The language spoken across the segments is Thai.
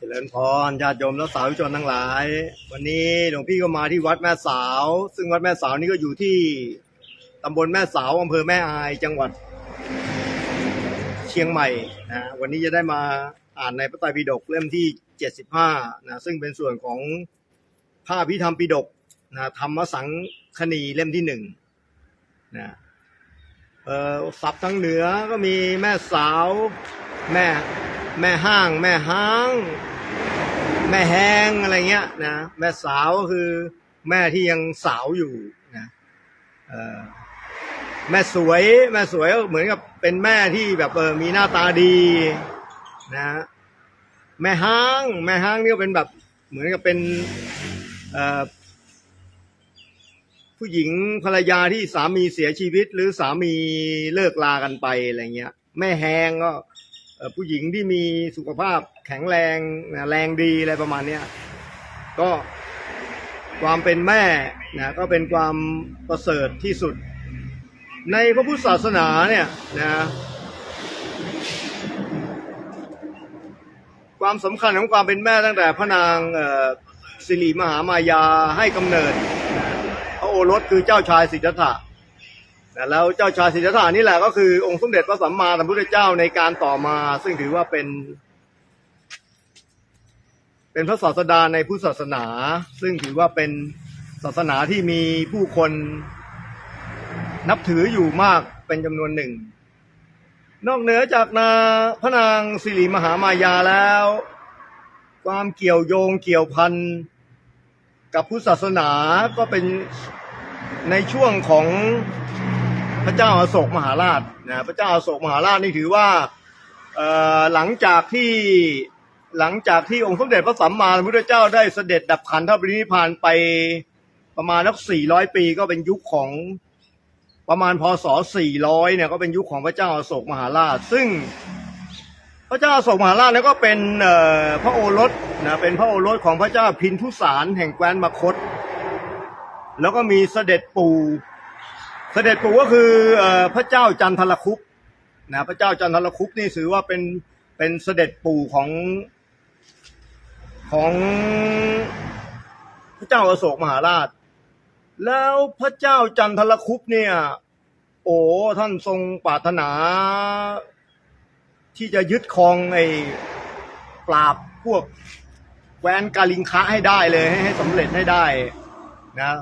เจริญพรญาติโยมและสาธุชนทั้งหลาย วันนี้หลวงพี่ก็มาที่วัดแม่สาว ซึ่งวัดแม่สาวนี่ก็อยู่ที่ตำบลแม่สาวอำเภอแม่อายจังหวัด เชียงใหม่นะวันนี้จะได้มาอ่านในพระไตรปิฎกเล่มที่ 75นะซึ่งเป็นส่วนของพระอภิธรรมปิฎกนะธรรมสังคณีเล่มที่หนึ่งนะเออศัพท์ทางเหนือก็มีแม่สาวแม่ แม่ห้าง แม่ห้าง แม่แห้งอะไรเงี้ยนะแม่สาวก็คือ แม่ที่ยังสาวอยู่นะแม่สวยแม่สวยก็เหมือนกับเป็นแม่ที่แบบเออมีหน้าตาดีนะแม่ห้าง แม่ห้างนี่ก็เป็นแบบเหมือนกับเป็นผู้หญิงภรรยาที่สามีเสียชีวิต หรือสามีเลิกลากันไปอะไรเงี้ย แม่แหงก็ ผู้หญิงที่มีสุขภาพแข็งแรงแรงดีอะไรประมาณเนี้ยก็ความเป็นแม่นะก็เป็นความประเสริฐที่สุด ในพระพุทธศาสนาเนี่ยนะความสำคัญของความเป็นแม่ตั้งแต่พระนางสิริมหามายาให้กำเนิด พระโอรสคือเจ้าชายสิทธัตถะ นะแล้วเจ้าชายสิทธัตถะนี่แหละก็คือองค์สมเด็จพระสัมมาสัมพุทธเจ้าในการต่อมา ซึ่งถือว่าเป็น เป็นพระศาสดาในพุทธศาสนา ซึ่งถือว่าเป็นศาสนาที่มีผู้คนนับถืออยู่มากเป็นจำนวนหนึ่ง นอกเหนือจากนาพระนางสิริมหามายาแล้ว ความเกี่ยวโยงเกี่ยวพันกับพุทธศาสนาก็เป็นในช่วงของ พระเจ้าอาโศกมหาราชนะพระเจ้าอาโศกมหาราชนี่ถือว่าหลังจากที่หลังจากที่องค์สมเด็จพระสัมมาสัมพุทธเจ้าได้เสด็จดับขันธปรินิพานไปประมาณสักสี่ร้อยปีก็เป็นยุคของประมาณพศ400เนี่ยก็เป็นยุคของพระเจ้าอโศกมหาราช ซึ่งพระเจ้าอโศกมหาราชเนี่ยก็เป็นพระโอรสนะเป็นพระโอรสของพระเจ้าพินทุสารแห่งแคว้นมคต แล้วก็มีเสด็จปู่ เสด็จปู่ก็คืออพระเจ้าจันทรคุปนะพระเจ้าจันทรคุปนี่ถือว่าเป็นเป็นเสด็จปู่ของของพระเจ้าอโศกมหาราช แล้วพระเจ้าจันทรคุปเนี่ย โอ้ท่านทรงปรารถนา ที่จะยึดครองไอ้ปราบพวกแวนกาลิงคะให้ได้เลยให้ให้สำเร็จให้ได้นะ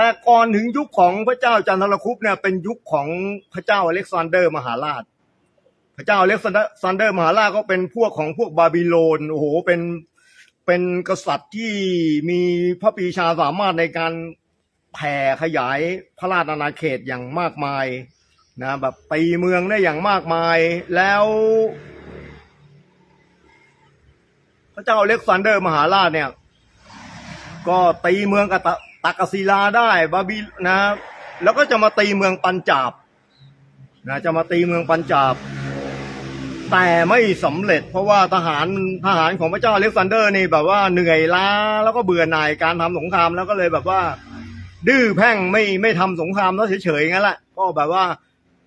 แต่ก่อนถึงยุคของพระเจ้าจันทรคุปเนี่ยเป็นยุคของพระเจ้าอเล็กซานเดอร์มหาราช พระเจ้าอเล็กซานเดอร์มหาราชก็เป็นพวกของพวกบาบิโลนโอ้โหเป็นเป็นกษัตริย์ที่มีพระปีชาสามารถในการแผ่ขยายพระราชอาณาเขตอย่างมากมายนะแบบตีเมืองได้อย่างมากมายแล้ว พระเจ้าอเล็กซานเดอร์มหาราชเนี่ย ก็ตีเมืองกับ ตักกศิลาได้บาบินะ แล้วก็จะมาตีเมืองปัญจาบนะจะมาตีเมืองปัญจาบ แต่ไม่สำเร็จ เพราะว่าทหารทหารของพระเจ้าอเล็กซานเดอร์นี่แบบว่าเหนื่อยล้าแล้วก็เบื่อหน่ายการทำสงครามแล้วก็เลยแบบว่า ดื้อแพ่งไม่ไม่ทำสงครามแล้วเฉยๆงั้นแหละก็แบบว่า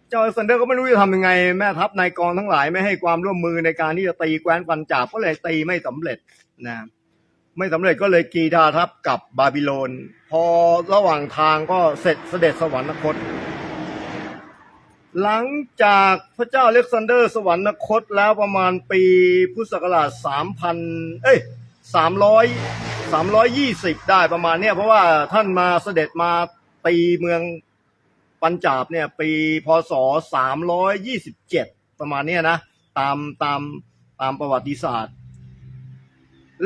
เจ้าอเล็กซานเดอร์ก็ไม่รู้จะทำยังไงแม่ทัพนายกองทั้งหลายไม่ให้ความร่วมมือในการที่จะตีแคว้นปัญจาบก็เลยตีไม่สำเร็จนะ ไม่สำเร็จก็เลยกีดาทัพกับบาบิโลน พอระหว่างทางก็เสร็จเสด็จสวรรคต หลังจากพระเจ้าเล็กซานเดอร์สวรรคตแล้วประมาณปีพุทธศักราชสามพันเอ้ยสามร้อยสามร้อยยี่สิบได้ประมาณเนี้ยเพราะว่าท่านมาเสด็จมาตีเมืองปัญจาบเนี่ย ปีพศสามร้อยยี่สิบเจ็ดประมาณเนี้ยนะ ตามตามตามประวัติศาสตร์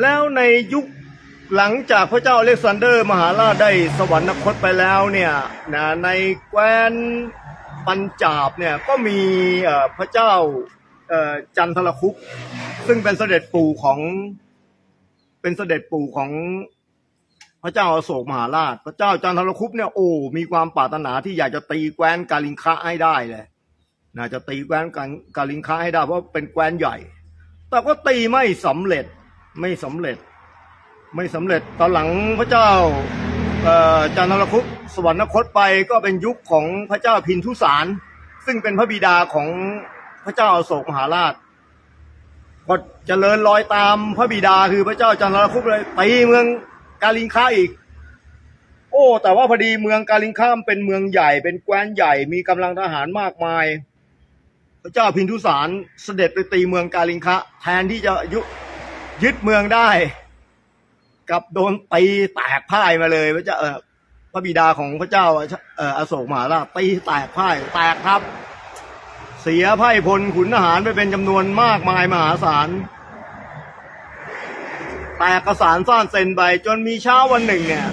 แล้วในยุคหลังจากพระเจ้าอเล็กซานเดอร์ มหาราชได้สวรรคตไปแล้วเนี่ยนะในแคว้นปัญจาบเนี่ยก็มีพระเจ้าจันทรคุปซึ่งเป็นเสด็จปู่ของเป็นเสด็จปู่ของพระเจ้าอโศกมหาราช พระเจ้าจันทรคุปเนี่ยโอ้มีความปรารถนาที่อยากจะตีแคว้นกาลิงคะให้ได้เลยนะจะตีแคว้นกาลิงคะให้ได้เพราะเป็นแคว้นใหญ่ แต่ก็ตีไม่สำเร็จ ไม่สำเร็จ ไม่สำเร็จตอนหลังพระเจ้าจันทรคุปสวรรคตไปก็เป็นยุคของพระเจ้าพินทุสาร ซึ่งเป็นพระบิดาของพระเจ้าอโศกมหาราชก็เจริญรอยตามพระบิดาคือพระเจ้าจันทรคุปเลยตีเมืองกาลิงคาอีก โอ้ แต่ว่าพอดีเมืองกาลิงคามเป็นเมืองใหญ่เป็นแคว้นใหญ่มีกำลังทหารมากมาย พระเจ้าพินทุสารเสด็จไปตีเมืองกาลิงคะแทนที่จะยุ ยึดเมืองได้ กับโดนตีแตกพ่ายมาเลยพระเจ้าพระบิดาของพระเจ้าเอออโศกมหาราชตีแตกพ่ายแตกครับ เสียไพ่พลขุนทหารไปเป็นจำนวนมากมายมหาศาลแตกกระสานซ่านเซนไปจนมีเช้าวันหนึ่งเนี่ย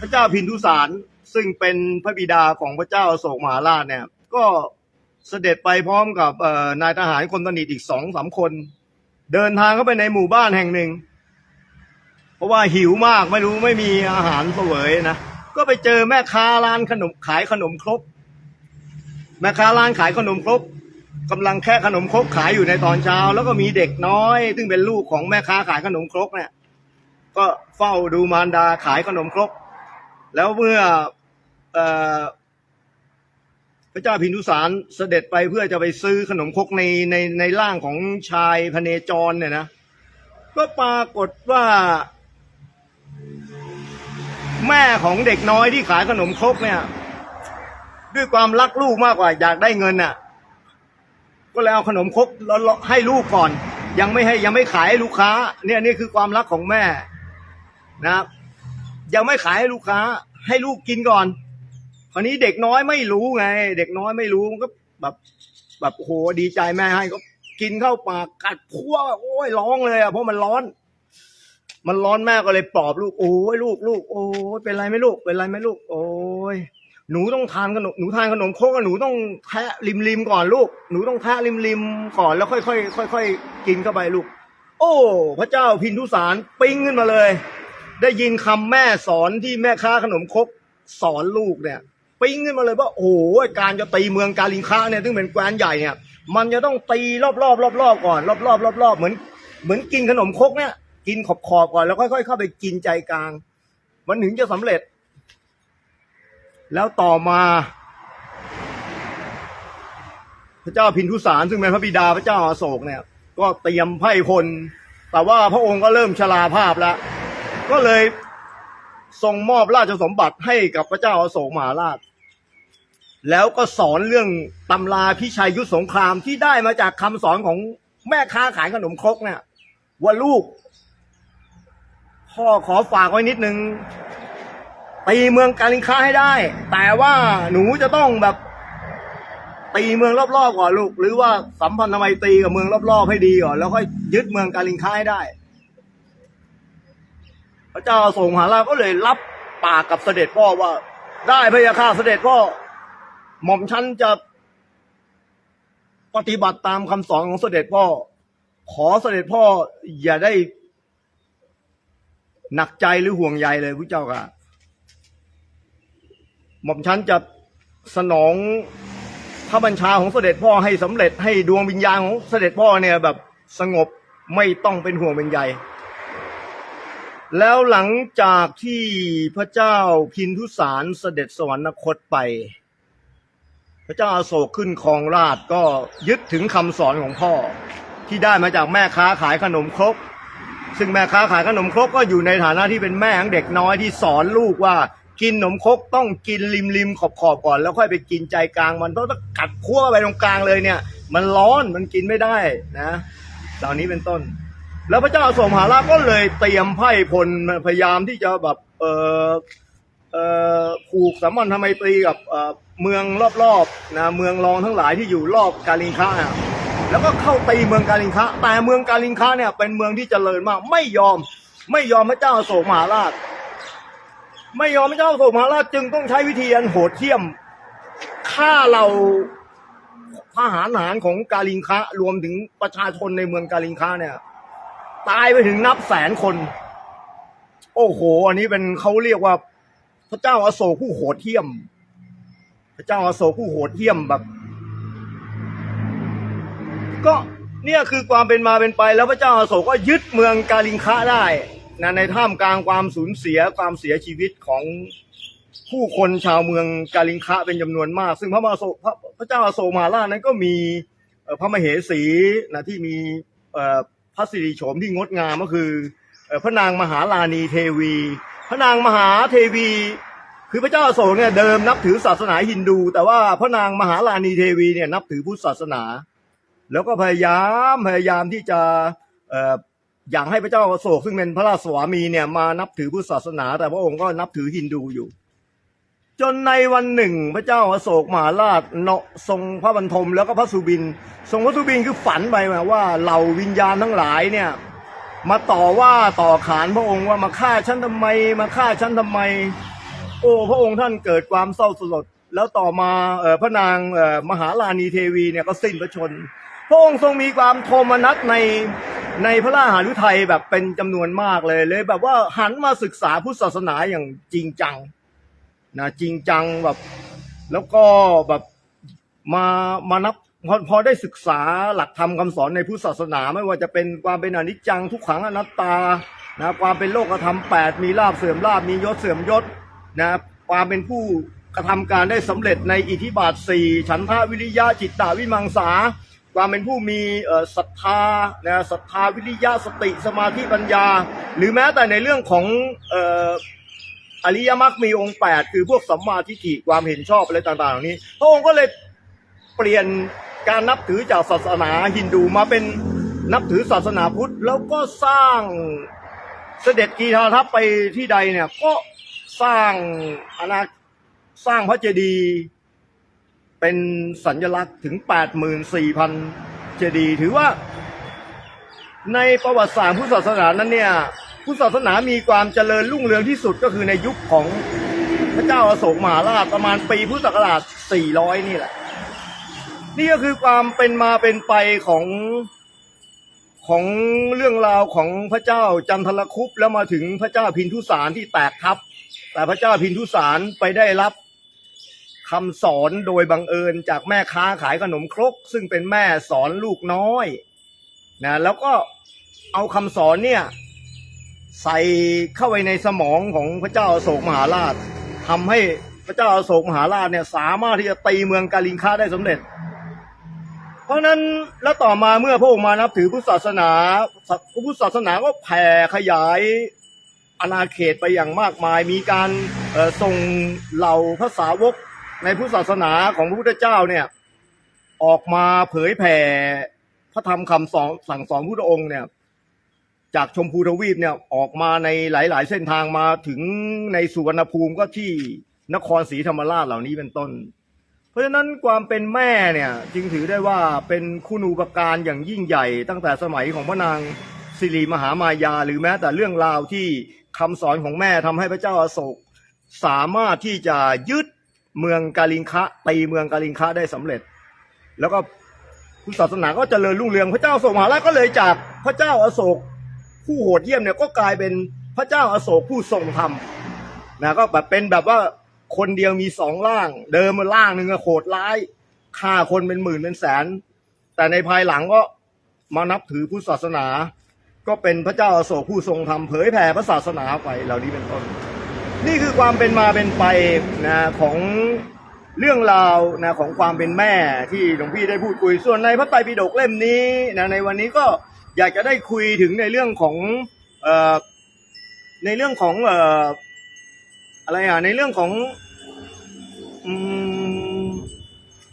พระเจ้าพินทุสารซึ่งเป็นพระบิดาของพระเจ้าอโศกมหาราชเนี่ย ก็เสด็จไปพร้อมกับนายทหารคนสนิทอีกสองสามคน เดินทางเข้าไปในหมู่บ้านแห่งหนึ่ง เพราะว่าหิวมากไม่รู้ไม่มีอาหารเสวยนะก็ไปเจอแม่ค้าร้านขนมขายขนมครกแม่ค้าร้านขายขนมครกกำลังแค่ขนมครกขายอยู่ในตอนเช้า แล้วก็มีเด็กน้อย ซึ่งเป็นลูกของแม่ค้าขายขนมครกเนี่ย ก็เฝ้าดูมารดาขายขนมครก แล้วเมื่อเออ พระเจ้าพินทุสารเสด็จไปเพื่อจะไปซื้อขนมครกในในในร่างของชายพเนจรเนี่ยนะก็ปรากฏว่า แม่ของเด็กน้อยที่ขายขนมครกเนี่ย ด้วยความรักลูกมากกว่าอยากได้เงินน่ะ ก็เลยเอาขนมครกแล้วให้ลูกก่อน ยังไม่ให้ยังไม่ขายให้ลูกค้า เนี่ยนี่คือความรักของแม่นะครับยังไม่ขายให้ลูกค้า ให้ลูกกินก่อน ราวนี้เด็กน้อยไม่รู้ไง เด็กน้อยไม่รู้มันก็แบบ แบบโหดีใจแม่ให้ก็กินเข้าปากกัดพัวโอ้ยร้องเลยอะเพราะมันร้อน มันร้อนแม่ก็เลยปลอบลูกโอ้ยลูกลูกโอ้ยเป็นไรไหมลูกเป็นไรไหมลูก โอ้ยหนูต้องทานขนมหนูทานขนมโคกหนูต้องแทะริมริมๆก่อนลูก หนูต้องแทะริมริมๆก่อนแล้วค่อยค่อยค่อยค่อยๆกินเข้าไปลูก โอ้ พระเจ้าพินทุสารปิ้งขึ้นมาเลย ได้ยินคำแม่สอนที่แม่ค้าขนมครกสอนลูกเนี่ย ปิ้งขึ้นมาเลยว่าโอ้โหการจะตีเมืองกาลิงค้าเนี่ยซึ่งเป็นแคว้นใหญ่เนี่ยมันจะต้องตีรอบๆรอบๆก่อนรอบๆรอบๆเหมือน เหมือนกินขนมครกเนี่ย กินขอบๆก่อนแล้วค่อยๆเข้าไปกินใจกลาง มันถึงจะสำเร็จ แล้วต่อมา พระเจ้าพินทุสารซึ่งเป็นพระบิดาพระเจ้าอาโศกเนี่ย ก็เตรียมไพ่พล แต่ว่าพระองค์ก็เริ่มชราภาพแล้ว ก็เลยทรงมอบราชสมบัติให้กับพระเจ้าอาโศกมหาราช แล้วก็สอนเรื่องตำราพิชัยยุทธสงครามที่ได้มาจากคำสอนของแม่ค้าขายขนมครกเนี่ยว่าลูก พ่อขอฝากไว้นิดนึงตีเมืองกาลิงค้าให้ได้ แต่ว่าหนูจะต้องแบบตีเมืองรอบๆก่อนลูก หรือว่าสัมพันธไมตรีกับเมืองรอบๆให้ดีก่อนแล้วค่อยยึดเมืองกาลิงค้าให้ได้ พระเจ้าส่งมหาราชก็เลยรับปากกับเสด็จพ่อว่า ได้พระยาค่าเสด็จพ่อ หม่อมฉันจะปฏิบัติตามคำสอนของเสด็จพ่อ ขอเสด็จพ่ออย่าได้หนักใจหรือห่วงใยเลยพระเจ้าค่ะ หม่อมฉันจะสนองพระบัญชาของเสด็จพ่อให้สำเร็จให้ดวงวิญญาณของเสด็จพ่อเนี่ยแบบสงบไม่ต้องเป็นห่วงเป็นใยแล้วหลังจากที่พระเจ้าพินทุสารเสด็จสวรรคตไป พระเจ้าอาโศกขึ้นครองราชก็ยึดถึงคำสอนของพ่อ ที่ได้มาจากแม่ค้าขายขนมครก ซึ่งแม่ค้าขายขนมครกก็อยู่ในฐานะที่เป็นแม่ของเด็กน้อยที่สอนลูกว่ากินขนมครกต้องกินริมริมขอบขอบๆก่อน แล้วค่อยไปกินใจกลางมันต้องกัดคั่วไปตรงกลางเลยเนี่ย มันร้อนมันกินไม่ได้นะเหล่านี้เป็นต้น แล้วพระเจ้าอโศกมหาราชก็เลยเตรียมไพ่พลพยายามที่จะแบบเออ ผูกสัมพันธไมตรีกับเมืองรอบๆนะเมืองรองทั้งหลายที่อยู่รอบกาลิงคะแล้วก็เข้าตีเมืองกาลิงคะแต่เมืองกาลิงคะเนี่ยเป็นเมืองที่เจริญมาก ไม่ยอม ไม่ยอมพระเจ้าโศกมหาราช ไม่ยอมพระเจ้าโศกมหาราชจึงต้องใช้วิธีอันโหดเหี้ยมฆ่าเราทหารหารของกาลิงคะรวมถึงประชาชนในเมืองกาลิงคะเนี่ย ตายไปถึงนับแสนคน โอ้โห อันนี้เป็นเขาเรียกว่า พระเจ้าอาโศกผู้โหดเหี้ยม พระเจ้าอาโศกผู้โหดเหี้ยมแบบ ก็เนี่ยคือความเป็นมาเป็นไป แล้วพระเจ้าอาโศกก็ยึดเมืองกาลิงคะได้นะในท่ามกลางความสูญเสียความเสียชีวิตของผู้คนชาวเมืองกาลิงคะเป็นจำนวนมาก ซึ่งพระมาโศกพระพระเจ้าอาโศกมหารานั้นก็มีพระมเหสีนะที่มีพระสิริโฉมที่งดงามก็คือพระนางมหาลานีเทวี พระนางมหาเทวี คือพระเจ้าอโศกเนี่ยเดิมนับถือศาสนาฮินดู แต่ว่าพระนางมหาลานีเทวีเนี่ยนับถือพุทธศาสนา แล้วก็พยายามพยายามที่จะเอ่ออยากให้พระเจ้าอโศกซึ่งเป็นพระราชสวามีเนี่ยมานับถือพุทธศาสนา แต่พระองค์ก็นับถือฮินดูอยู่ จนในวันหนึ่ง พระเจ้าอโศกมหาราชเนาะทรงพระบรรทมแล้วก็พระสุบิน ทรงพระสุบินคือฝันไปว่าเหล่าวิญญาณทั้งหลายเนี่ย มาต่อว่าต่อขานพระองค์ว่ามาฆ่าฉันทำไม มาฆ่าฉันทำไม โอ้พระองค์ท่านเกิดความเศร้าสลดแล้วต่อมาเอพระนางเอมหาลานีเทวีเนี่ยก็สิ้นพระชน พระองค์ทรงมีความโทมนัสในในพระราชหฤทัยแบบเป็นจำนวนมากเลยเลยแบบว่าหันมาศึกษาพุทธศาสนาอย่างจริงจังนะจริงจังแบบ แล้วก็แบบมามานับ พอพอได้ศึกษาหลักธรรมคำสอนในพุทธศาสนาไม่ว่าจะเป็นความเป็นอนิจจังทุกขังอนัตตานะความเป็นโลกธรรมแปดมีลาบเสื่อมลาบมียศเสื่อมยศนะความเป็นผู้กระทำการได้สำเร็จในอิทธิบาทสี่ฉันทาวิริยะจิตตาวิมังสา ความเป็นผู้มีศรัทธานะศรัทธาวิริยะสติสมาธิปัญญา หรือแม้แต่ในเรื่องของเอ่ออริยมรรคมีองค์แปดคือพวกสัมมาทิฏฐิความเห็นชอบอะไรต่างๆเหล่านี้ พระองค์ก็เลยเปลี่ยน การนับถือจากศาสนาฮินดูมาเป็นนับถือศาสนาพุทธ แล้วก็สร้างเสด็จกีฬาทัพไปที่ใดเนี่ย ก็สร้างอาณาสร้างพระเจดีย์เป็นสัญลักษณ์ถึง 84,000 เจดีย์ถือว่า ในประวัติศาสตร์พุทธศาสนานั้นเนี่ยพุทธศาสนามีความเจริญรุ่งเรืองที่สุดก็คือในยุคของพระเจ้าอโศกมหาราชประมาณปีพุทธศักราช 400 นี่แหละ นี่ก็คือความเป็นมาเป็นไปของของเรื่องราวของพระเจ้าจันทรคุปแล้วมาถึงพระเจ้าพินทุสารที่แตกทับ แต่พระเจ้าพินทุสารไปได้รับคำสอนโดยบังเอิญจากแม่ค้าขายขนมครก ซึ่งเป็นแม่สอนลูกน้อยนะแล้วก็เอาคำสอนเนี่ยใส่เข้าไปในสมองของพระเจ้าโศกมหาราชทำให้พระเจ้าโศกมหาราชเนี่ยสามารถที่จะตีเมืองกาลิงคาได้สำเร็จ เพราะนั้นแล้วต่อมาเมื่อพระองค์มานับถือพุทธศาสนาพุทธศาสนาก็แผ่ขยายอาณาเขตไปอย่างมากมาย มีการส่งเหล่าพระสาวกในพุทธศาสนาของพระพุทธเจ้าเนี่ยออกมาเผยแผ่พระธรรมคำสอนสั่งสอนพระองค์เนี่ยจากชมพูทวีปเนี่ยออกมาในหลาย ๆ เส้นทางมาถึงในสุวรรณภูมิก็ที่นครศรีธรรมราชเหล่านี้เป็นต้น ราะฉะนั้นความเป็นแม่เนี่ยจึงถือได้ว่าเป็นคุณูปการอย่างยิ่งใหญ่ ตั้งแต่สมัยของพระนางสิริมหามายา หรือแม้แต่เรื่องราวที่คำสอนของแม่ทำให้พระเจ้าอาโศก สามารถที่จะยึดเมืองกาลิงคะตีเมืองกาลิงคะได้สำเร็จ แล้วก็พุทธศาสนาก็เจริญรุ่งเรืองพระเจ้าอโศกมหาราชก็เลยจากพระเจ้าอาโศกผู้โหดเยี่ยมเนี่ยก็กลายเป็นพระเจ้าอาโศกผู้ทรงธรรมนะก็แบบเป็นแบบว่า คนเดียวมีสองร่าง เดิมมันร่างหนึ่งอะโหดร้ายฆ่าคนเป็นหมื่นเป็นแสน แต่ในภายหลังก็มานับถือพุทธศาสนา ก็เป็นพระเจ้าอโศกผู้ทรงธรรมเผยแผ่พระศาสนาไปเหล่านี้เป็นต้น นี่คือความเป็นมาเป็นไปนะของเรื่องราวนะของความเป็นแม่ที่หลวงพี่ได้พูดคุยส่วนในพระไตรปิฎกเล่มนี้นะในวันนี้ก็อยากจะได้คุยถึงในเรื่องของเอ่อในเรื่องของเอะไรอะในเรื่องของอ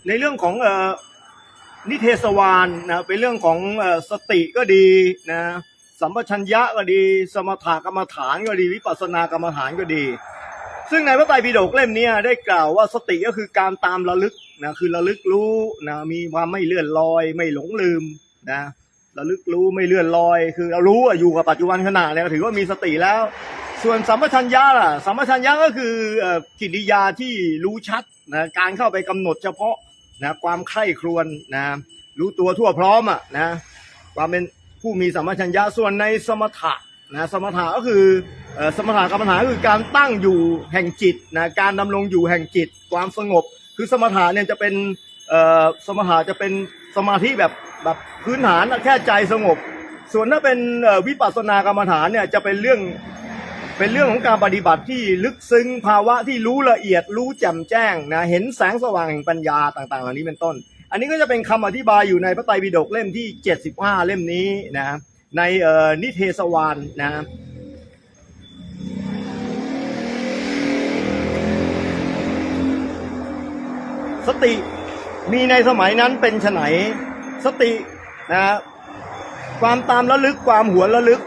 ในเรื่องของเอ่อนิเทศวานนะเป็นเรื่องของเอ่อสติก็ดีนะสัมปชัญญะก็ดี สมถกรรมฐานก็ดีวิปัสสนากรรมฐานก็ดี ซึ่งในพระไตรปิฎกเล่มนี้ได้กล่าวว่าสติก็คือการตามระลึกนะคือระลึกรู้นะมีความไม่เลื่อนลอย ไม่หลงลืมนะระลึกรู้ไม่เลื่อนลอย คือเรารู้อยู่กับปัจจุบันขณะเนี่ยถือว่ามีสติแล้ว ส่วนสัมปชัญญะล่ะสัมปชัญญะก็คือกิริยาที่รู้ชัดนะการเข้าไปกำหนดเฉพาะนะความใคร่ครวญนะรู้ตัวทั่วพร้อมอะนะความเป็นผู้มีสัมปชัญญะส่วนในสมถะนะสมถะก็คืออสมถะกรรมฐานคือการตั้งอยู่แห่งจิตนะการดำรงอยู่แห่งจิต ความสงบ คือสมถะเนี่ยจะเป็นสมถะจะเป็นสมาธิแบบแบบพื้นฐานแค่ใจสงบ ส่วนถ้าเป็นวิปัสสนากรรมฐานเนี่ยจะเป็นเรื่อง เป็นเรื่องของการปฏิบัติที่ลึกซึ้งภาวะที่รู้ละเอียดรู้แจ่มแจ้งนะเห็นแสงสว่างแห่งปัญญาต่างๆ เหล่านี้เป็นต้น อันนี้ก็จะเป็นคำอธิบายอยู่ในพระไตรปิฎกเล่มที่ 75 เล่มนี้นะในเอ่อนิเทศวานนะสติมีในสมัยนั้นเป็นไฉนสตินะความตามระลึกความหัวระลึก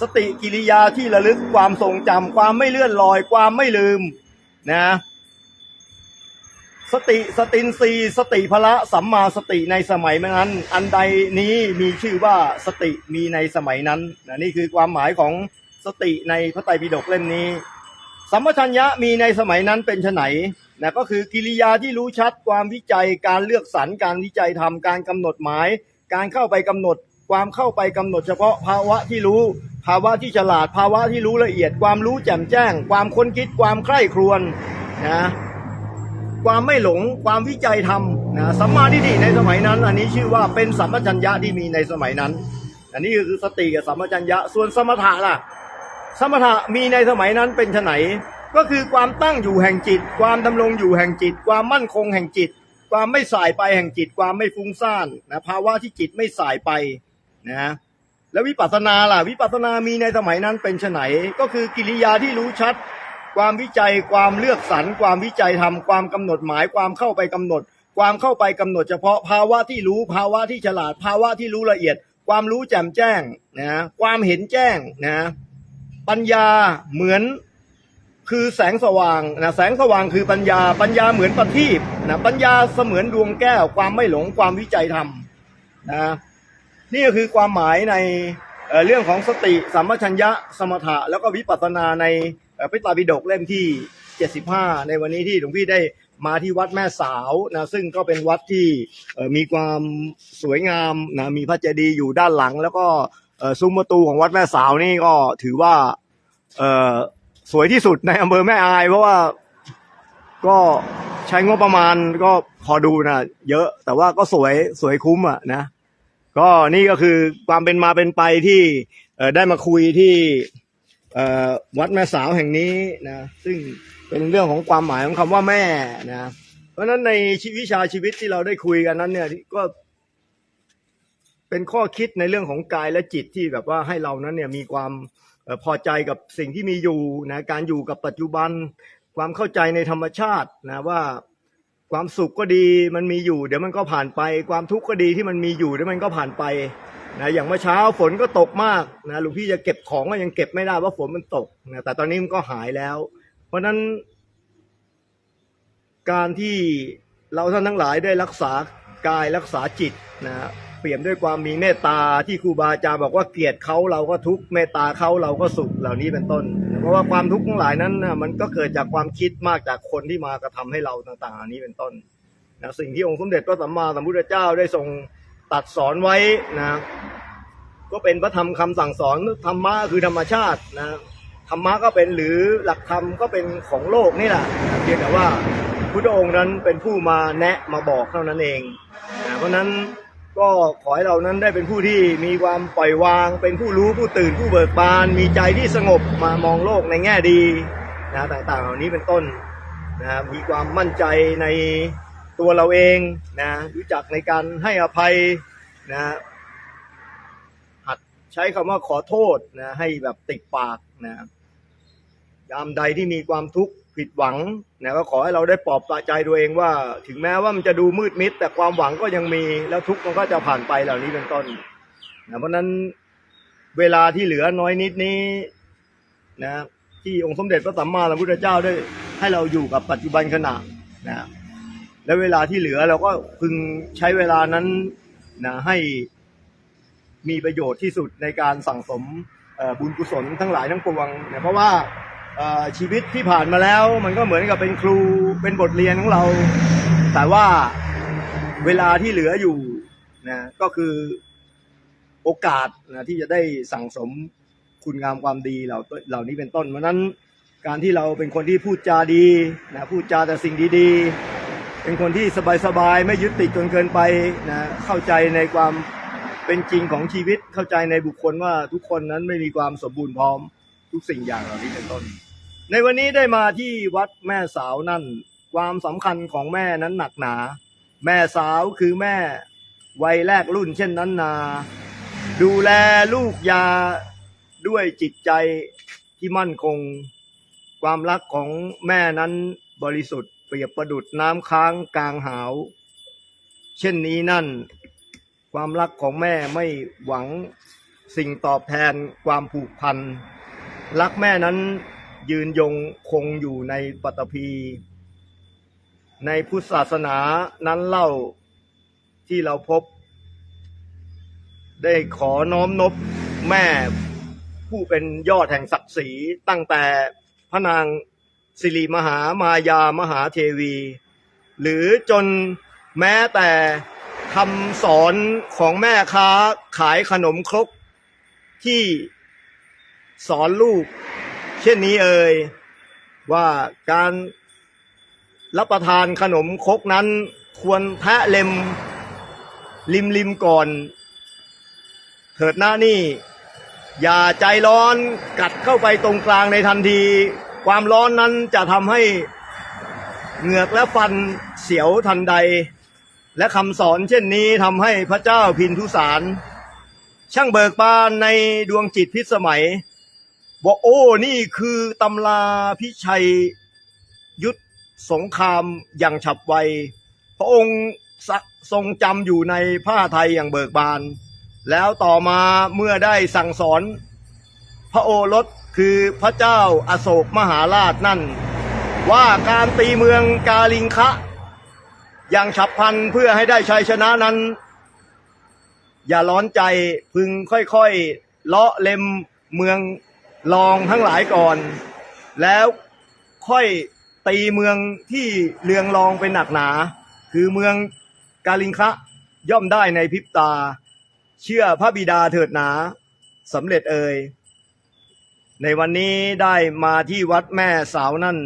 สติกิริยาที่ระลึกความทรงจำความไม่เลื่อนลอย ความไม่ลืมนะสติสตินรีสติพละสัมมาสติในสมัยนั้น อันใดนี้มีชื่อว่าสติมีในสมัยนั้นนะนี่คือความหมายของสติในพระไตรปิฎกเล่มนี้ สัมปชัญญะมีในสมัยนั้นเป็นไนนะก็คือกิริยาที่รู้ชัดความวิจัยการเลือกสรรการวิจัยทำการกำหนดหมาย การเข้าไปกำหนด ความเข้าไปกำหนดเฉพาะภาวะที่รู้ ภาวะที่ฉลาด ภาวะที่รู้ละเอียด ความรู้แจ่มแจ้ง ความค้นคิด ความใคร่ครวญนะความไม่หลงความวิจัยทำนะสัมมาทิฏฐิในสมัยนั้น อันนี้ชื่อว่าเป็นสัมปชัญญะที่มีในสมัยนั้น อันนี้คือสติกับสัมปชัญญะส่วนสมถะล่ะ สมถะมีในสมัยนั้นเป็นไนก็คือความตั้งอยู่แห่งจิต ความดำรงอยู่แห่งจิต ความมั่นคงแห่งจิต ความไม่สายไปแห่งจิต ความไม่ฟุ้งซ่านนะภาวะที่จิตไม่สายไปนะ แล้ววิปัสสนาล่ะ วิปัสสนามีในสมัยนั้นเป็นไฉนก็คือกิริยาที่รู้ชัด ความวิจัยความเลือกสรรความวิจัยทำความกำหนดหมายความเข้าไปกำหนด ความเข้าไปกำหนดเฉพาะภาวะที่รู้ภาวะที่ฉลาดภาวะที่รู้ละเอียด ความรู้แจ่มแจ้งนะความเห็นแจ้งนะปัญญาเหมือนคือแสงสว่างนะแสงสว่างคือปัญญา ปัญญาเหมือนประทีปนะปัญญาเสมือนดวงแก้ว ความไม่หลงความวิจัยธรรมนะ นี่ก็คือความหมายในเเรื่องของสติสัมปชัญญะสมถะแล้วก็วิปัสสนาในพระไตรปิฎกเล่มที่ 75 ในวันนี้ที่หลวงพี่ได้มาที่วัดแม่สาวนะซึ่งก็เป็นวัดที่มีความสวยงามนะมีพระเจดีย์อยู่ด้านหลัง แล้วก็ซุ้มประตูของวัดแม่สาวนี่ก็ถือว่าสวยที่สุดในอำเภอแม่อาย เพราะว่าก็ใช้งบประมาณก็พอดูนะเยอะแต่ว่าก็สวยสวยคุ้มอะนะ ก็นี่ก็คือความเป็นมาเป็นไปที่ได้มาคุยที่วัดแม่สาวแห่งนี้นะซึ่งเป็นเรื่องของความหมายของคำว่าแม่นะเพราะฉะนั้นในชีวิชาชีวิตที่เราได้คุยกันนั้นเนี่ยก็เป็นข้อคิดในเรื่องของกายและจิตที่แบบว่าให้เรานั้นเนี่ยมีความพอใจกับสิ่งที่มีอยู่นะการอยู่กับปัจจุบันความเข้าใจในธรรมชาตินะว่า ความสุขก็ดีมันมีอยู่ เดี๋ยวมันก็ผ่านไป ความทุกข์ก็ดีที่มันมีอยู่เดี๋ยวมันก็ผ่านไปนะอย่างเมื่อเช้าฝนก็ตกมากนะหลวงพี่จะเก็บของก็ยังเก็บไม่ได้ว่าฝนมันตกนะแต่ตอนนี้มันก็หายแล้ว เพราะฉะนั้น การที่เราท่านทั้งหลายได้รักษากายรักษาจิตนะ เปลี่ยนด้วยความมีเมตตาที่ครูบาอาจารย์บอกว่าเกลียดเขาเราก็ทุกข์เมตตาเขาเราก็สุขเหล่านี้เป็นต้น เพราะว่าความทุกข์ทั้งหลายนั้นมันก็เกิดจากความคิดมากจากคนที่มากระทำให้เราต่างๆ นี้เป็นต้นนะสิ่งที่องค์สมเด็จพระสัมมาสัมพุทธเจ้าได้ทรงตัดสอนไว้นะก็เป็นพระธรรมคำสั่งสอนธรรมะคือธรรมชาตินะธรรมะก็เป็นหรือหลักธรรมก็เป็นของโลกนี่แหละเพียงแต่ว่าพุทธองค์นั้นเป็นผู้มาแนะมาบอกเท่านั้นเองนะเพราะนั้น ก็ขอให้เรานั้นได้เป็นผู้ที่มีความปล่อยวาง เป็นผู้รู้ผู้ตื่นผู้เบิกบาน มีใจที่สงบมามองโลกในแง่ดีนะต่างๆ เหล่านี้เป็นต้นนะมีความมั่นใจในตัวเราเองนะรู้จักในการให้อภัยนะหัดใช้คำว่าขอโทษนะให้แบบติดปากนะยามใดที่มีความทุกข์ ผิดหวังนะก็ขอให้เราได้ปลอบใจตัวเองว่า ถึงแม้ว่ามันจะดูมืดมิด แต่ความหวังก็ยังมีแล้วทุกข์มันก็จะผ่านไปเหล่านี้เป็นต้นนะเพราะนั้นเวลาที่เหลือน้อยนิดนี้นะที่องค์สมเด็จพระสัมมาสัมพุทธเจ้าได้ให้เราอยู่กับปัจจุบันขณะนะและเวลาที่เหลือเราก็พึงใช้เวลานั้นนะให้มีประโยชน์ที่สุดในการสั่งสมบุญกุศลทั้งหลายทั้งปวงเนี่ยเพราะว่า ชีวิตที่ผ่านมาแล้ว มันก็เหมือนกับเป็นครูเป็นบทเรียนของเรา แต่ว่าเวลาที่เหลืออยู่นะก็คือโอกาสนะที่จะได้สั่งสมคุณงามความดีเหล่าเหล่านี้เป็นต้นเพราะนั้นการที่เราเป็นคนที่พูดจาดีนะพูดจาแต่สิ่งดีๆ เป็นคนที่สบายๆ ไม่ยึดติดจนเกินไปนะเข้าใจในความเป็นจริงของชีวิตเข้าใจในบุคคลว่าทุกคนนั้นไม่มีความสมบูรณ์พร้อม ทุกสิ่งอย่างเหล่านี้เป็นต้น ในวันนี้ได้มาที่วัดแม่สาวนั่น ความสำคัญของแม่นั้นหนักหนา แม่สาวคือแม่วัยแรกรุ่นเช่นนั้นนา ดูแลลูกยาด้วยจิตใจที่มั่นคง ความรักของแม่นั้นบริสุทธิ์เปรียบประดุดน้ำค้างกลางหาว เช่นนี้นั่น ความรักของแม่ไม่หวังสิ่งตอบแทนความผูกพัน รักแม่นั้นยืนยงคงอยู่ในปัตภีในพุทธศาสนานั้นเล่าที่เราพบ ได้ขอน้อมนบแม่ผู้เป็นยอดแห่งศักดิ์ศรีตั้งแต่พระนางสิริมหามายามหาเทวี หรือจนแม้แต่คำสอนของแม่ค้าขายขนมครกที่ สอนลูก เช่นนี้เอ่ยว่าการรับประทานขนมคกนั้น ควรแทะเล็มริมริมก่อน เถิดหน้านี่ อย่าใจร้อนกัดเข้าไปตรงกลางในทันที ความร้อนนั้นจะทำให้เหงือกและฟันเสียวทันใด และคำสอนเช่นนี้ทำให้พระเจ้าพินทุสาร ช่างเบิกบานในดวงจิตพิสมัย บอกโอ้นี่คือตำราพิชัยยุทธสงครามอย่างฉับไว พระองค์ทรงจำอยู่ในผ้าไทยอย่างเบิกบาน แล้วต่อมาเมื่อได้สั่งสอน พระโอรสคือพระเจ้าอาโศกมหาราชนั่น ว่าการตีเมืองกาลิงคะ อย่างฉับพลันเพื่อให้ได้ชัยชนะนั้น อย่าร้อนใจพึงค่อยๆเลาะเล็มเมือง รองทั้งหลายก่อน แล้วค่อยตีเมืองที่เรืองรองเป็นหนักหนา คือเมืองกาลิงคะย่อมได้ในพริบตา เชื่อพระบิดาเถิดหนาสำเร็จเอ่ยในวันนี้ได้มาที่วัดแม่สาวนั่น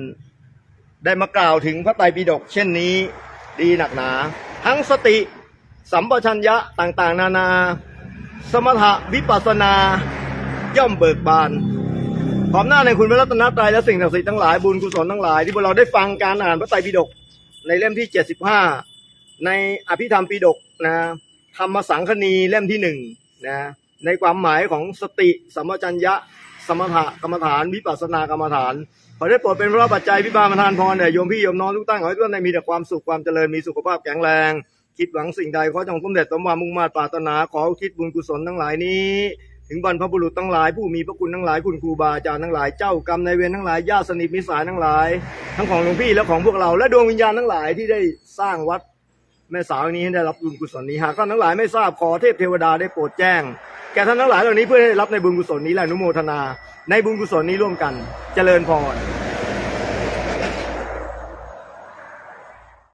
ได้มากล่าวถึงพระไตรปิฎกเช่นนี้ ดีหนักหนา ทั้งสติสัมปชัญญะต่างๆ นานา สมถะวิปัสสนาย่อมเบิกบาน พร้อมหน้าในคุณพระรัตนตรัยและสิ่งศักดิ์สิทธิ์ทั้งหลายบุญกุศลทั้งหลายที่พวกเราได้ฟังการอ่านพระไตรปิฎกในเล่มที่ 75 ในอภิธรรมปิฎกนะธรรมสังคณีเล่มที่หนึ่งนะในความหมายของสติสัมปชัญญะสมถะกรรมฐาน วิปัสสนากรรมฐานขอได้โปรดเป็นพระปัจจัยพิบาลประทานพรแด่โยมพี่โยมน้องทุกท่านขอให้ทุกท่านมีแต่ความสุขความเจริญมีสุขภาพแข็งแรง คิดหวังสิ่งใดขอจงสำเร็จสมหวังมุ่งมา่ปรารถนาขออุทิศบุญกุศลทั้งหลายนี้ ถึงบรรพบุรุษทั้งหลายผู้มีพระคุณทั้งหลายคุณครูบาอาจารย์ทั้งหลายเจ้ากรรมนายเวรทั้งหลายญาติสนิทมิตรสายทั้งหลาย ทั้งของหลวงพี่และของพวกเราและดวงวิญญาณทั้งหลายที่ได้สร้างวัดแม่สาวนี้ให้ได้รับบุญกุศลนี้หากท่านทั้งหลายไม่ทราบขอเทพเทวดาได้โปรดแจ้ง แก่ท่านทั้งหลายเหล่านี้เพื่อให้ได้รับในบุญกุศลนี้และอนุโมทนา ในบุญกุศลนี้ร่วมกันเจริญพร